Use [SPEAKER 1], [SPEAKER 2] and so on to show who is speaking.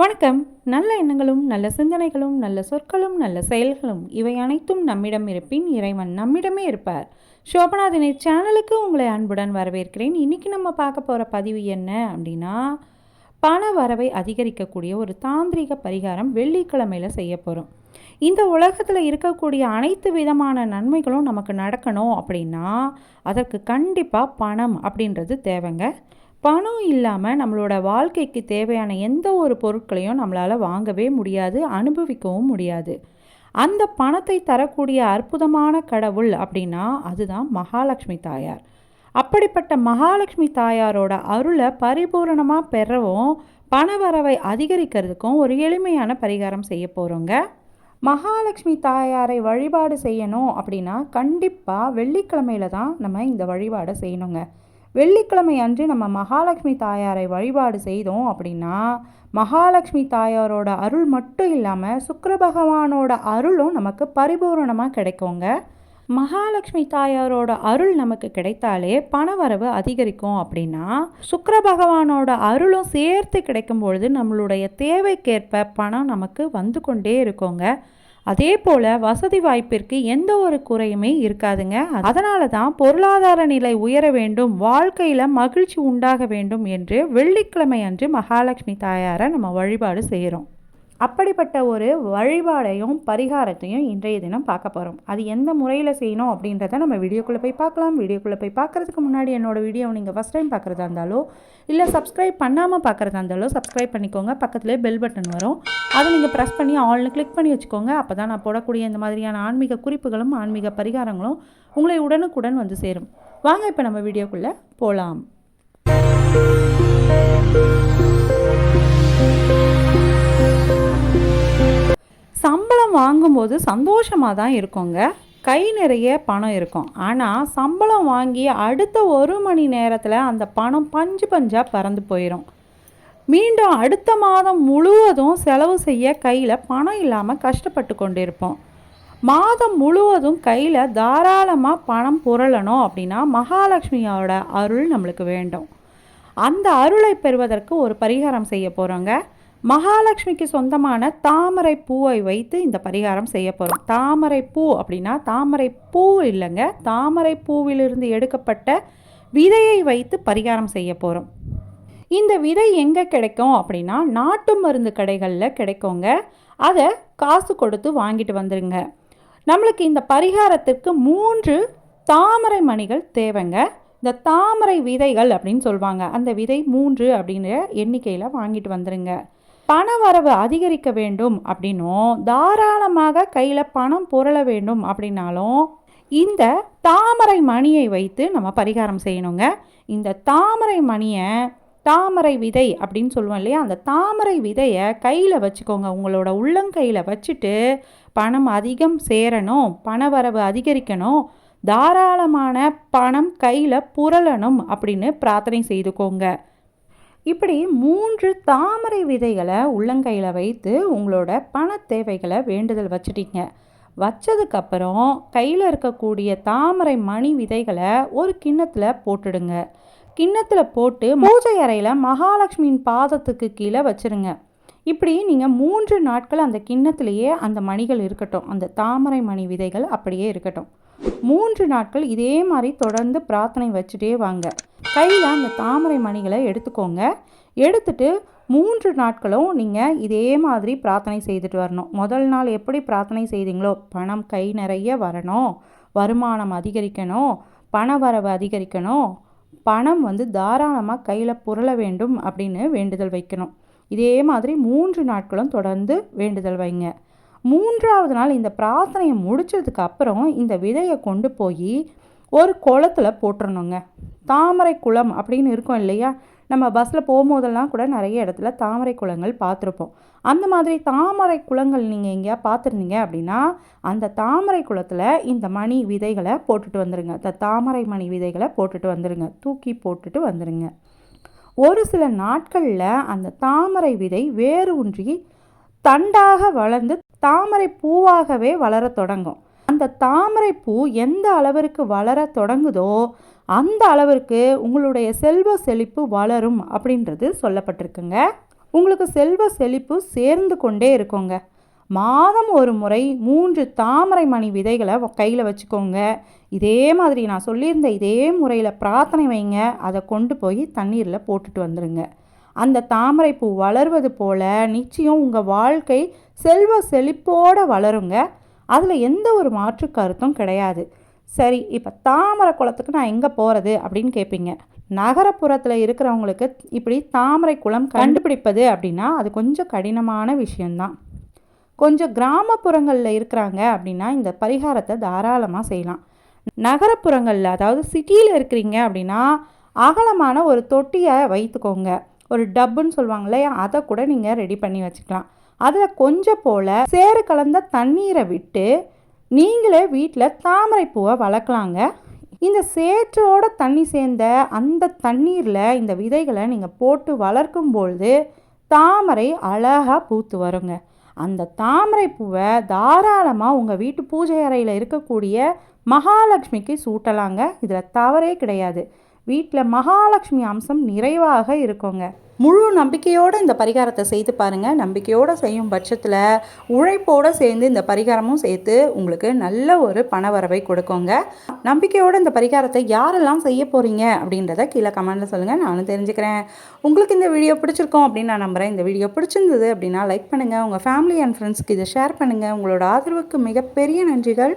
[SPEAKER 1] வணக்கம். நல்ல எண்ணங்களும் நல்ல சிந்தனைகளும் நல்ல சொற்களும் நல்ல செயல்களும் இவை அனைத்தும் நம்மிடம் இருப்பின் இறைவன் நம்மிடமே இருப்பார். சோபநாதினை சேனலுக்கு உங்களை அன்புடன் வரவேற்கிறேன். இன்றைக்கி நம்ம பார்க்க போகிற பதிவு என்ன அப்படின்னா பண வரவை அதிகரிக்கக்கூடிய ஒரு தாந்திரிக பரிகாரம் வெள்ளிக்கிழமையில் செய்ய போகிறோம் இந்த உலகத்தில் இருக்கக்கூடிய அனைத்து விதமான நன்மைகளும் நமக்கு நடக்கணும் அப்படின்னா அதற்கு கண்டிப்பாக பணம் அப்படின்றது தேவைங்க. பணம் இல்லாமல் நம்மளோட வாழ்க்கைக்கு தேவையான எந்த ஒரு பொருட்களையும் நம்மளால் வாங்கவே முடியாது அனுபவிக்கவும் முடியாது. அந்த பணத்தை தரக்கூடிய அற்புதமான கடவுள் அப்படின்னா அதுதான் மகாலட்சுமி தாயார். அப்படிப்பட்ட மகாலட்சுமி தாயாரோட அருளை பரிபூரணமாக பெறவும் பணவரவை அதிகரிக்கிறதுக்கும் ஒரு எளிமையான பரிகாரம் செய்ய போகிறோங்க மகாலட்சுமி தாயாரை வழிபாடு செய்யணும் அப்படின்னா கண்டிப்பாக வெள்ளிக்கிழமையில தான் நம்ம இந்த வழிபாடை செய்யணுங்க. வெள்ளிக்கிழமை அன்று நம்ம மகாலட்சுமி தாயாரை வழிபாடு செய்தோம் அப்படின்னா மகாலட்சுமி தாயாரோட அருள் மட்டும் இல்லாமல் சுக்கர பகவானோட அருளும் நமக்கு பரிபூரணமாக கிடைக்குங்க. மகாலட்சுமி தாயாரோட அருள் நமக்கு கிடைத்தாலே பணவரவு அதிகரிக்கும் அப்படின்னா சுக்கர பகவானோட அருளும் சேர்த்து கிடைக்கும் பொழுது நம்மளுடைய தேவைக்கேற்ப பணம் நமக்கு வந்து கொண்டே இருக்கோங்க. அதே போல் வசதி வாய்ப்பிற்கு எந்த ஒரு குறையுமே இருக்காதுங்க. அதனால தான் பொருளாதார நிலை உயர வேண்டும் வாழ்க்கையில் மகிழ்ச்சி உண்டாக வேண்டும் என்று வெள்ளிக்கிழமை அன்று மகாலட்சுமி தாயாரை நம்ம வழிபாடு செய்கிறோம் அப்படிப்பட்ட ஒரு வழிபாடையும் பரிகாரத்தையும் இன்றைய தினம் பார்க்க போகிறோம் அது எந்த முறையில் செய்யணும் அப்படின்றத நம்ம வீடியோக்குள்ளே போய் பார்க்கலாம். வீடியோக்குள்ளே போய் பார்க்குறதுக்கு முன்னாடி என்னோடய வீடியோ நீங்கள் ஃபஸ்ட் டைம் பார்க்குறதா இருந்தாலோ இல்லை சப்ஸ்கிரைப் பண்ணாமல் பார்க்குறதா இருந்தாலோ சப்ஸ்கிரைப் பண்ணிக்கோங்க. பக்கத்துலேயே பெல் பட்டன் வரும். அதை நீங்கள் ப்ரெஸ் பண்ணி ஆல்னு கிளிக் பண்ணி வச்சுக்கோங்க. அப்போ தான் நான் போடக்கூடிய இந்த மாதிரியான ஆன்மீக குறிப்புகளும் ஆன்மீக பரிகாரங்களும் உங்களை உடனுக்குடன் வந்து சேரும். வாங்க இப்போ நம்ம வீடியோக்குள்ளே போகலாம் சம்பளம் வாங்கும்போது சந்தோஷமாக தான் இருக்குங்க. கை நிறைய பணம் இருக்கும். ஆனால் சம்பளம் வாங்கி அடுத்த ஒரு மணி நேரத்தில் அந்த பணம் பஞ்சு பஞ்சாக பறந்து போயிடும் மீண்டும் அடுத்த மாதம் முழுவதும் செலவு செய்ய கையில் பணம் இல்லாமல் கஷ்டப்பட்டு கொண்டிருப்போம். மாதம் முழுவதும் கையில் தாராளமாக பணம் புரளணும் அப்படின்னா மகாலட்சுமியோட அருள் நம்மளுக்கு வேண்டும். அந்த அருளை பெறுவதற்கு ஒரு பரிகாரம் செய்ய போகிறோங்க மகாலட்சுமிக்கு சொந்தமான தாமரை பூவை வைத்து இந்த பரிகாரம் செய்ய போகிறோம் தாமரை பூ அப்படின்னா தாமரை பூ இல்லைங்க. தாமரை பூவிலிருந்து எடுக்கப்பட்ட விதையை வைத்து பரிகாரம் செய்ய போகிறோம் இந்த விதை எங்கே கிடைக்கும் அப்படின்னா நாட்டு மருந்து கடைகளில் கிடைக்குங்க. அதை காசு கொடுத்து வாங்கிட்டு வந்துடுங்க நம்மளுக்கு இந்த பரிகாரத்திற்கு மூன்று தாமரை மணிகள் தேவைங்க. இந்த தாமரை விதைகள் அப்படின்னு சொல்லுவாங்க அந்த விதை மூன்று அப்படிங்கிற எண்ணிக்கையில் வாங்கிட்டு வந்துடுங்க பண வரவு அதிகரிக்க வேண்டும் அப்படின்னும் தாராளமாக கையில் பணம் புரள வேண்டும் அப்படின்னாலும் இந்த தாமரை மணியை வைத்து நம்ம பரிகாரம் செய்யணுங்க. இந்த தாமரை மணியை தாமரை விதை அப்படின்னு சொல்லுவோம் இல்லையா? அந்த தாமரை விதையை கையில் வச்சுக்கோங்க. உங்களோட உள்ளங்கையில் வச்சுட்டு பணம் அதிகம் சேரணும் பண வரவு அதிகரிக்கணும் தாராளமான பணம் கையில் புரளணும் அப்படின்னு பிரார்த்தனை செய்துக்கோங்க. இப்படி மூன்று தாமரை விதைகளை உள்ளங்கையில் வைத்து உங்களோட பண தேவைகளை வேண்டுதல் வச்சுட்டீங்க. வச்சதுக்கப்புறம் கையில் இருக்கக்கூடிய தாமரை மணி விதைகளை ஒரு கிண்ணத்தில் போட்டுடுங்க. கிண்ணத்தில் போட்டு பூஜை அறையில் மகாலட்சுமியின் பாதத்துக்கு கீழே வச்சுருங்க. இப்படி நீங்கள் மூன்று நாட்கள் அந்த கிண்ணத்திலேயே அந்த மணிகள் இருக்கட்டும். அந்த தாமரை மணி விதைகள் அப்படியே இருக்கட்டும். மூன்று நாட்கள் இதே மாதிரி தொடர்ந்து பிரார்த்தனை வச்சுட்டே வாங்க. கையில் அந்த தாமரை மணிகளை எடுத்துக்கோங்க. எடுத்துட்டு மூன்று நாட்களும் நீங்கள் இதே மாதிரி பிரார்த்தனை செய்துட்டு வரணும். முதல் நாள் எப்படி பிரார்த்தனை செய்தீங்களோ பணம் கை நிறைய வரணும். வருமானம் அதிகரிக்கணும். பண வரவு அதிகரிக்கணும். பணம் வந்து தாராளமாக கையில் புரள வேண்டும் அப்படின்னு வேண்டுதல் வைக்கணும். இதே மாதிரி மூன்று நாட்களும் தொடர்ந்து வேண்டுதல் வைங்க. மூன்றாவது நாள் இந்த பிரார்த்தனையை முடிச்சதுக்கு அப்புறம் இந்த விதையை கொண்டு போய் ஒரு குளத்தில் போட்டுறணுங்க. தாமரை குளம் அப்படின்னு இருக்கும் இல்லையா? நம்ம பஸ்ஸில் போகும்போதெல்லாம் கூட நிறைய இடத்துல தாமரை குளங்கள் பார்த்துருப்போம். அந்த மாதிரி தாமரை குளங்கள் நீங்கள் எங்கேயா பார்த்துருந்தீங்க அப்படின்னா அந்த தாமரை குளத்தில் இந்த மணி விதைகளை போட்டுட்டு வந்துடுங்க இந்த தாமரை மணி விதைகளை போட்டுட்டு வந்துடுங்க தூக்கி போட்டுட்டு வந்துடுங்க ஒரு சில நாட்களில் அந்த தாமரை விதை வேறு ஒன்றி தண்டாக வளர்ந்து தாமரை பூவாகவே வளர தொடங்கும். அந்த தாமரை பூ எந்த அளவிற்கு வளர தொடங்குதோ அந்த அளவிற்கு உங்களுடைய செல்வ செழிப்பு வளரும் அப்படின்றது சொல்லப்பட்டிருக்குங்க. உங்களுக்கு செல்வ செழிப்பு சேர்ந்து கொண்டே இருக்குங்க. மாதம் ஒரு முறை மூன்று தாமரை மணி விதைகளை கையில் வச்சுக்கோங்க. இதே மாதிரி நான் சொல்லியிருந்த இதே முறையில் பிரார்த்தனை வைங்க. அதை கொண்டு போய் தண்ணீரில் போட்டுட்டு வந்துடுங்க அந்த தாமரை பூ வளர்வது போல் நிச்சயம் உங்கள் வாழ்க்கை செல்வ செழிப்போடு வளருங்க. அதில் எந்த ஒரு மாற்று கருத்தும் கிடையாது. சரி இப்போ தாமரை குளத்துக்கு நான் எங்கே போகிறது அப்படின்னு கேட்பீங்க நகரப்புறத்தில் இருக்கிறவங்களுக்கு இப்படி தாமரை குளம் கண்டுபிடிப்பது அப்படின்னா அது கொஞ்சம் கடினமான விஷயந்தான் கொஞ்சம் கிராமப்புறங்களில் இருக்கிறாங்க அப்படின்னா இந்த பரிகாரத்தை தாராளமாக செய்யலாம். நகரப்புறங்களில் அதாவது சிட்டியில் இருக்கிறீங்க அப்படின்னா அகலமான ஒரு தொட்டியை வைத்துக்கோங்க. ஒரு டப்புன்னு சொல்லுவாங்க இல்லையா அதை கூட நீங்கள் ரெடி பண்ணி வச்சுக்கலாம். அதில் கொஞ்சம் போல் சேறு கலந்த தண்ணீரை விட்டு நீங்களே வீட்டில் தாமரை பூவை வளர்க்கலாங்க. இந்த சேற்றோட தண்ணி சேர்ந்த அந்த தண்ணீரில் இந்த விதைகளை நீங்கள் போட்டு வளர்க்கும் பொழுது தாமரை அழகாக பூத்து வருங்க. அந்த தாமரை பூவை தாராளமாக உங்கள் வீட்டு பூஜை அறையில் இருக்கக்கூடிய மகாலட்சுமிக்கு சூட்டலாங்க. இதில் தவறே கிடையாது. வீட்டில் மகாலட்சுமி அம்சம் நிறைவாக இருக்குங்க. முழு நம்பிக்கையோடு இந்த பரிகாரத்தை செய்து பாருங்கள் நம்பிக்கையோடு செய்யும் பட்சத்தில் உழைப்போடு சேர்ந்து இந்த பரிகாரமும் சேர்த்து உங்களுக்கு நல்ல ஒரு பணவரவை கொடுக்குங்க. நம்பிக்கையோடு இந்த பரிகாரத்தை யாரெல்லாம் செய்ய போகிறீங்க அப்படின்றத கீழே கமெண்ட்டில் சொல்லுங்கள் நானும் தெரிஞ்சுக்கிறேன். உங்களுக்கு இந்த வீடியோ பிடிச்சிருக்கோம் அப்படின்னு நான் நம்புகிறேன் இந்த வீடியோ பிடிச்சிருந்தது அப்படின்னா லைக் பண்ணுங்கள் உங்கள் ஃபேமிலி அண்ட் ஃப்ரெண்ட்ஸ்க்கு இதை ஷேர் பண்ணுங்கள் உங்களோட ஆதரவுக்கு மிகப்பெரிய நன்றிகள்.